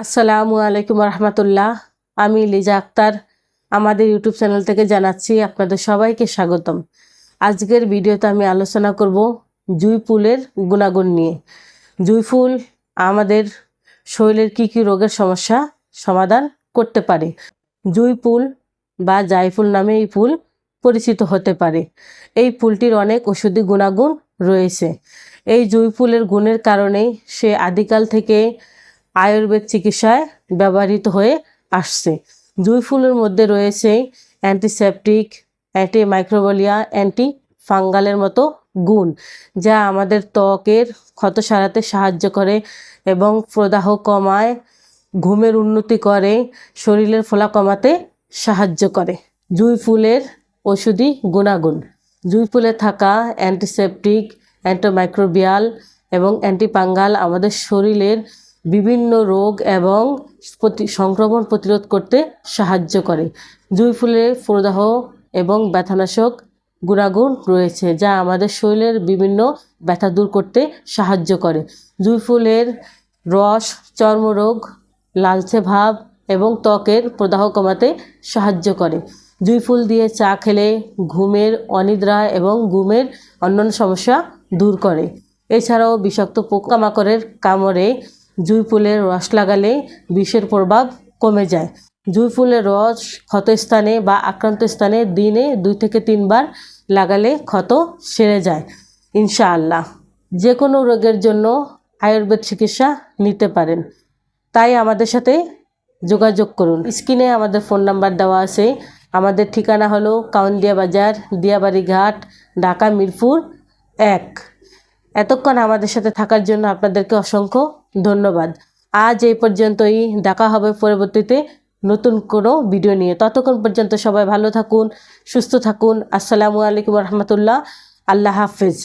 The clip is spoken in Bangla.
আসসালামু আলাইকুম রহমতুল্লাহ। আমি লিজা আক্তার। আমাদের ইউটিউব চ্যানেল থেকে জানাচ্ছি আপনাদের সবাইকে স্বাগতম। আজকের ভিডিওতে আমি আলোচনা করব জুই ফুলের গুণাগুণ নিয়ে। জুই ফুল আমাদের শরীরের কী কী রোগের সমস্যা সমাধান করতে পারে। জুই ফুল বা জাইফুল নামে এই ফুল পরিচিত হতে পারে। এই ফুলটির অনেক ওষুধি গুণাগুণ রয়েছে। এই জুই ফুলের গুণের কারণেই সে আদিকাল থেকে আয়ুর্বেদ চিকিৎসায় ব্যবহৃত হয়ে আসছে। জুঁই ফুলের মধ্যে রয়েছে অ্যান্টিসেপটিক অ্যান্টি মাইক্রোবলিয়া অ্যান্টি ফাঙ্গালের মতো গুণ, যা আমাদের ত্বকের ক্ষত সারাতে সাহায্য করে এবং প্রদাহ কমায়, ঘুমের উন্নতি করে, শরীরের ফোলা কমাতে সাহায্য করে। জুঁই ফুলের ওষুধি গুণাগুণ। জুঁই ফুলে থাকা অ্যান্টিসেপটিক অ্যান্টোমাইক্রোবিয়াল এবং অ্যান্টিপাঙ্গাল আমাদের শরীরের বিভিন্ন রোগ এবং সংক্রমণ প্রতিরোধ করতে সাহায্য করে। জুঁই ফুলের প্রদাহ এবং ব্যথানাশক গুণাগুণ রয়েছে, যা আমাদের শরীরের বিভিন্ন ব্যথা দূর করতে সাহায্য করে। জুঁই ফুলের রস, চর্মরোগ, লালচে ভাব এবং ত্বকের প্রদাহ কমাতে সাহায্য করে। জুঁই ফুল দিয়ে চা খেলে ঘুমের অনিদ্রা এবং ঘুমের অন্যান্য সমস্যা দূর করে। এছাড়াও বিষাক্ত পোকামাকড়ের কামড়ে জুঁই ফুলের রস লাগালে বিষের প্রভাব কমে যায়। জুঁই ফুলের রস ক্ষতস্থানে বা আক্রান্ত স্থানে দিনে দুই থেকে তিনবার লাগালে ক্ষত সেরে যায়, ইনশাআল্লাহ। যে কোনো রোগের জন্য আয়ুর্বেদ চিকিৎসা নিতে পারেন। তাই আমাদের সাথে যোগাযোগ করুন। স্ক্রিনে আমাদের ফোন নাম্বার দেওয়া আছে। আমাদের ঠিকানা হলো কাউন্দিয়া বাজার, দিয়াবাড়ি ঘাট, ঢাকা মিরপুর এক। এতক্ষণ আমাদের সাথে থাকার জন্য আপনাদেরকে অসংখ্য ধন্যবাদ। আজ এই পর্যন্তই, দেখা হবে পরবর্তীতে নতুন কোনো ভিডিও নিয়ে। ততক্ষণ পর্যন্ত সবাই ভালো থাকুন, সুস্থ থাকুন। আসসালামু আলাইকুম রহমতুল্লাহ। আল্লাহ হাফেজ।